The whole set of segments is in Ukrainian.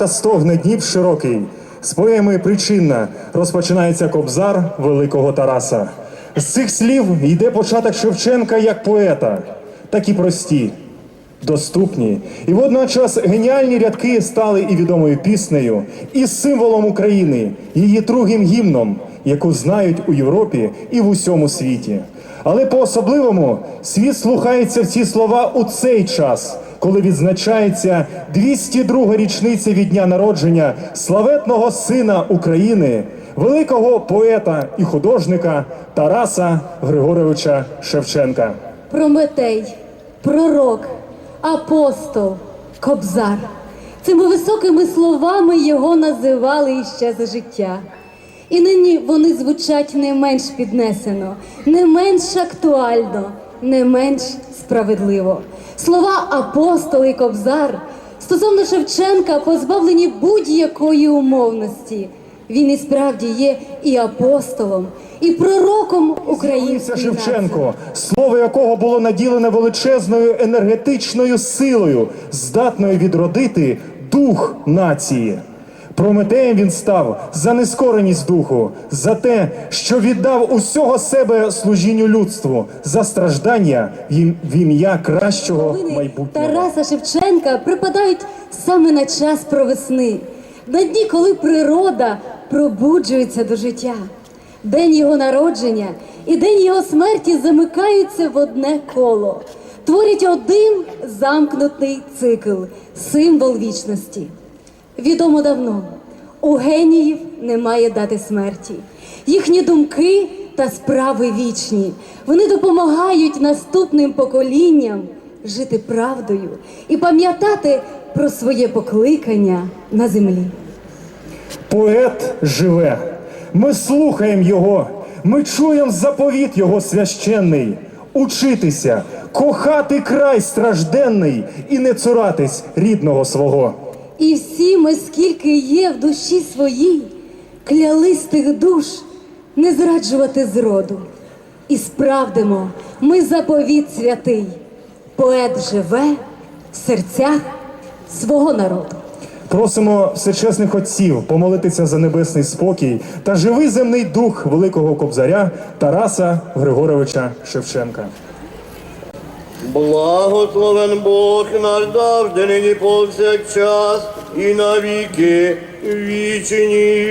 та стогне Дніп широкий. З поеми Причинна розпочинається кобзар великого Тараса. З цих слів йде початок Шевченка як поета, так і прості, доступні. І водночас геніальні рядки стали і відомою піснею, і символом України, її другим гімном, яку знають у Європі і в усьому світі. Але по-особливому світ слухається в ці слова у цей час, коли відзначається 202 річниця від дня народження славетного сина України, великого поета і художника Тараса Григоровича Шевченка. Прометей, пророк, апостол, кобзар. Цими високими словами його називали іще за життя. І нині вони звучать не менш піднесено, не менш актуально, не менш справедливо. Слова апостол і кобзар стосовно Шевченка позбавлені будь-якої умовності. Він і справді є і апостолом, і пророком української нації. Шевченко, слово якого було наділене величезною енергетичною силою, здатною відродити дух нації. Прометеєм він став за нескореність духу, за те, що віддав усього себе служінню людству, за страждання в ім'я кращого майбутнього. Тараса Шевченка припадають саме на час провесни, на дні, коли природа пробуджується до життя. День його народження і день його смерті замикаються в одне коло, творять один замкнутий цикл, символ вічності. Відомо давно, у геніїв немає дати смерті. Їхні думки та справи вічні. Вони допомагають наступним поколінням жити правдою і пам'ятати про своє покликання на землі. Поет живе. Ми слухаємо його, ми чуємо заповіт його священний. Учитися, кохати край стражденний і не цуратись рідного свого. І всі ми, скільки є в душі своїй, клялись тих душ не зраджувати зроду. І справдимо ми заповіт святий. Поет живе в серцях свого народу. Просимо всечесних отців помолитися за небесний спокій та живий земний дух великого кобзаря Тараса Григоровича Шевченка. Благословен Бог наш завжди, нині повсякчас і навіки вічні.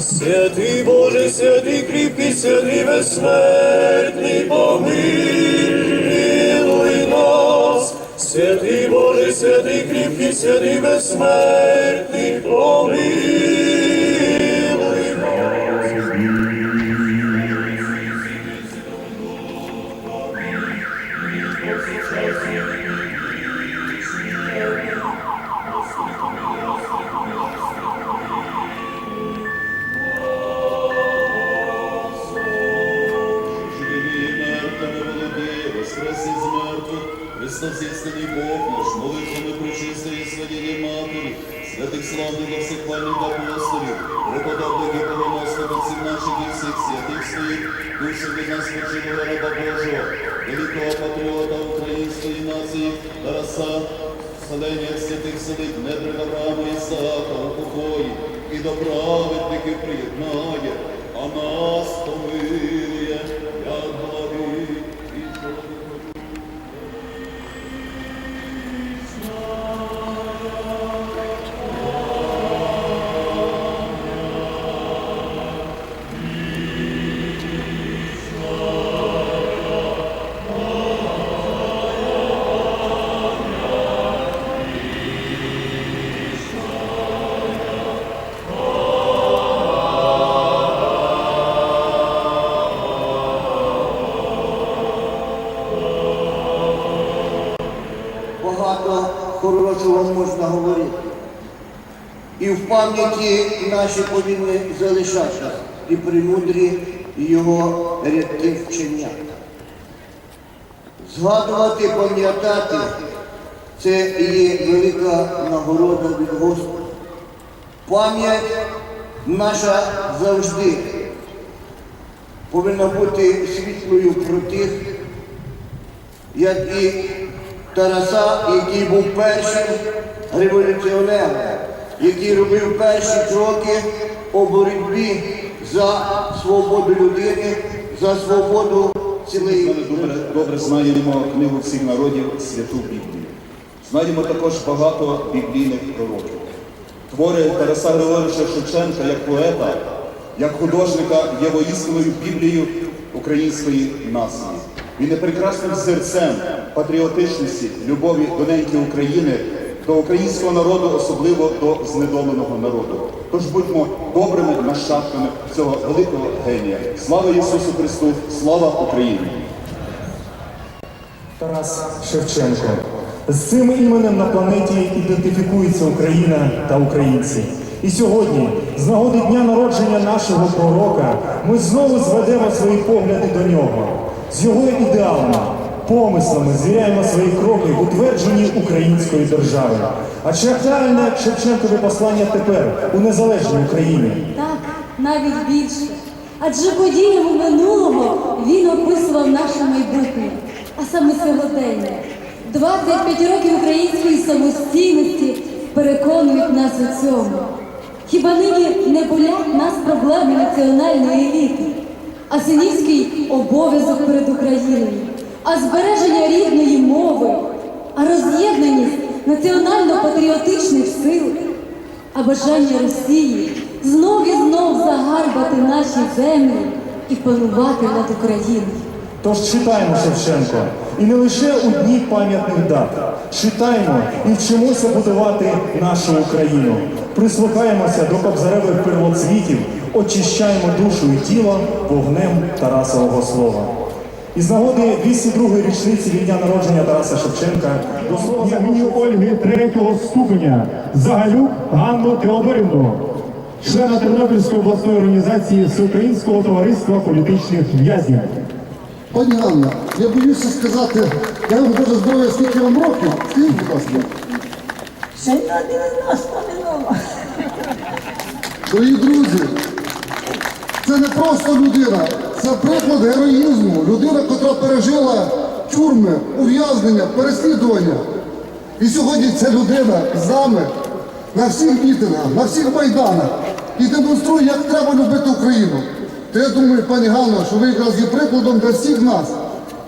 Святий Боже, святий кріпкий, святий безсмертний, помилуй нас. Святий Боже, святий кріпкий, святий безсмертний, помилуй від раба Божого, великого патріота української нації, Тараса, вселення святих сидить, не Авраама Ісаака, покої. І до праведників приєднає, а хорошого можна говорити. І в пам'яті наші повинні залишатися і премудрі його рядки вчення. Згадувати, пам'ятати це є велика нагорода від Господа. Пам'ять наша завжди повинна бути світлою про тих, як і Тараса, який був першим революціонером, який робив перші кроки у боротьбі за свободу людини, за свободу цілої Ми добре, добре знаємо книгу всіх народів Святу Біблію. Знаємо також багато біблійних пророків. Твори Тараса Григоровича Шевченка як поета, як художника є воїстиною Біблією української нації. Він є прекрасним зерцем патріотичності, любові до неньки України, до українського народу, особливо до знедоленого народу. Тож будьмо добрими нащадками цього великого генія. Слава Ісусу Христу! Слава Україні! Тарас Шевченко. З цим іменем на планеті ідентифікується Україна та українці. І сьогодні, з нагоди дня народження нашого пророка, ми знову зведемо свої погляди до нього. З його ідеалами, помислами звіряємо свої кроки в утвердженні української держави. А чи актуальне Шевченкове послання тепер у незалежній Україні? Так, навіть більше. Адже подіями минулого він описував наше майбутнє, а саме сьогодення. 25 років української самостійності переконують нас у цьому. Хіба нині не болять нас проблеми національної еліти, а синівський обов'язок перед Україною, а збереження рідної мови, а роз'єднаність національно-патріотичних сил, а бажання Росії знов і знов загарбати наші землі і панувати над Україною. Тож читаємо Шевченко, і не лише у дні пам'ятних дат. Читаємо і вчимося будувати нашу Україну. Прислухаємося до кобзаревих первоцвітів, очищаємо душу і тіло вогнем Тарасового слова. Із нагоди 202-ї річниці від дня народження Тараса Шевченка до слова імені Ольги третього ступеня Загалюк Ганну Теодорівну, члена Тернопільської обласної організації Всеукраїнського товариства політичних в'язнів. Пані Ганна, я боюся сказати, я вам Боже здоров'я, скільки вам років? Скажіть, будь ласка. Ще й на 90 минуло. Дорогі друзі, це не просто людина, це приклад героїзму. Людина, яка пережила тюрми, ув'язнення, переслідування. І сьогодні ця людина з нами на всіх мітингах, на всіх майданах і демонструє, як треба любити Україну. То я думаю, пані Ганно, що ви якраз є прикладом для всіх нас,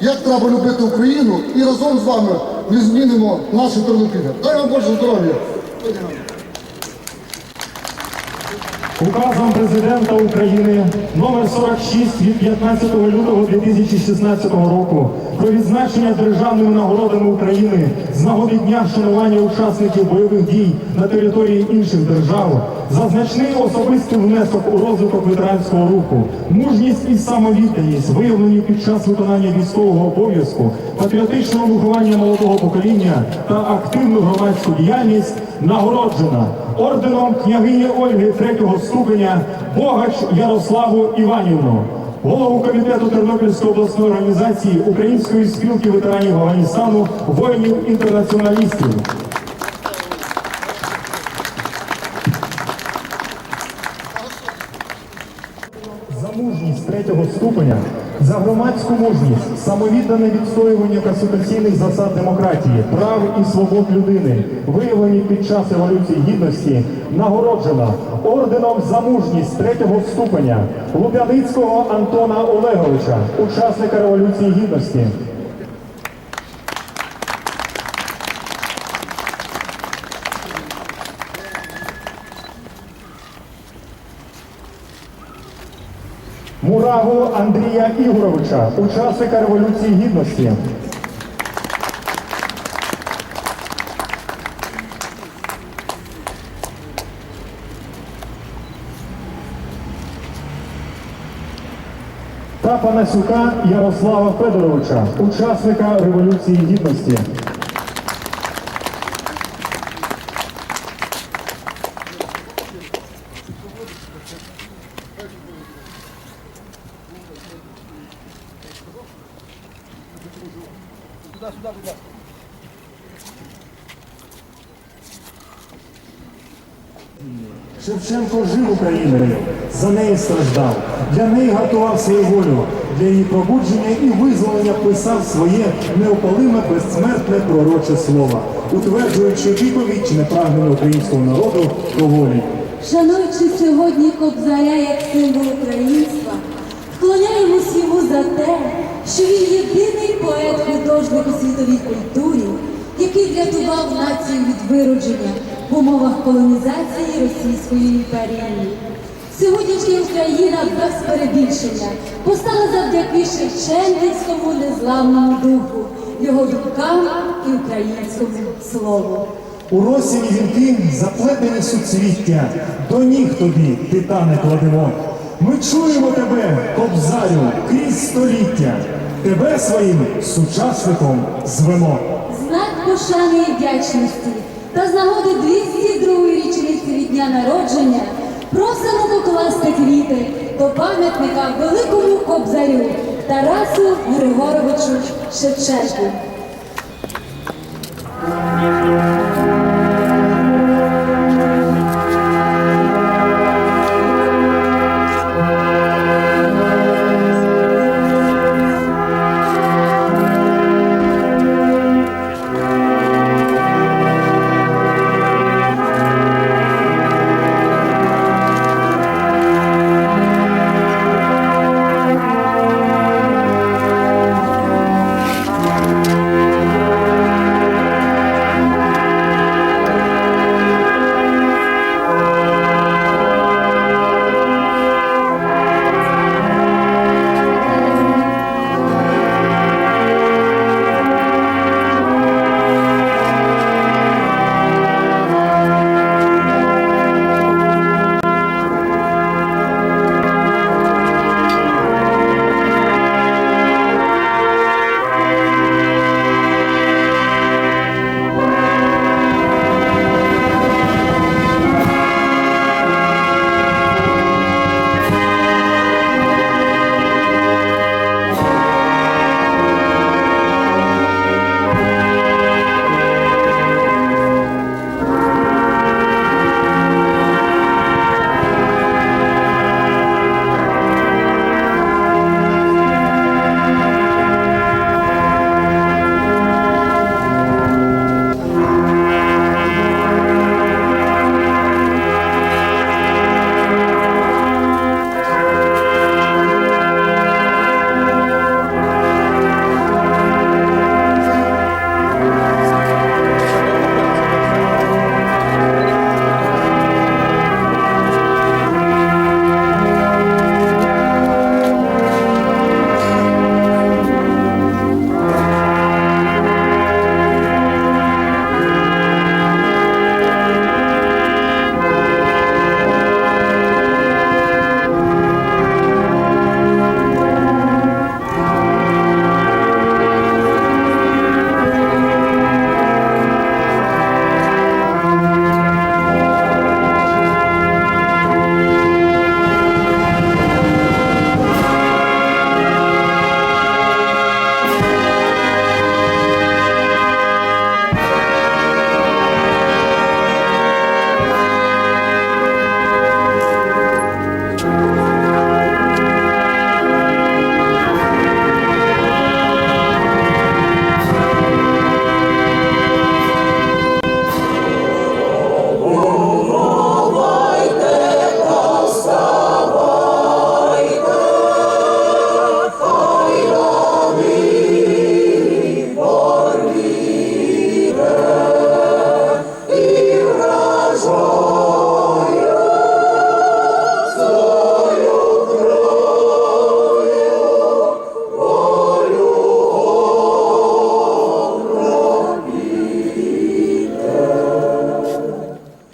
як треба любити Україну, і разом з вами ми змінимо нашу Тернопілля. Дай вам Боже здоров'я! Указом президента України номер 46 від 15 лютого 2016 року про відзначення державними нагородами України з нагоди дня вшанування учасників бойових дій на території інших держав за значний особистий внесок у розвиток ветеранського руху, мужність і самовідданість, виявлені під час виконання військового обов'язку, патріотичного виховання молодого покоління та активну громадську діяльність нагороджена орденом княгині Ольги третього ступеня Богач Ярославу Іванівну, голову комітету Тернопільської обласної організації Української спілки ветеранів Афганістану, воїнів-інтернаціоналістів. За мужність третього ступеня за громадську мужність, самовіддане відстоювання конституційних засад демократії, прав і свобод людини, виявлені під час Революції Гідності, нагороджена орденом за мужність третього ступеня Лубяницького Антона Олеговича, учасника Революції Гідності. Мураву Андрія Ігоровича, учасника Революції Гідності. Та Панасюка Ярослава Федоровича, учасника Революції Гідності. Шевченко жив Україною, за неї страждав, для неї гартував свою волю, для її пробудження і визволення писав своє неопалиме безсмертне пророче слово, утверджуючи віковічне прагнення українського народу до волі. Шануючи сьогодні Кобзаря як символ українства, вклоняємось йому за те, що він єдиний поет-художник у світовій культурі, який врятував націю від виродження в умовах колонізації Російської імперії. Сьогоднішня Україна без перебільшення постала завдяки Шевченківському незламному духу, його думкам і українському слову. У росі вінки заплетені суцвіття, до ніг тобі, титане, кладемо. Ми чуємо тебе, кобзарю, крізь століття, тебе своїм сучасником звемо. Знак пошани і вдячності та з нагоди 202-ї річниці від дня народження просимо покласти квіти до пам'ятника великому кобзарю Тарасу Григоровичу Шевченку.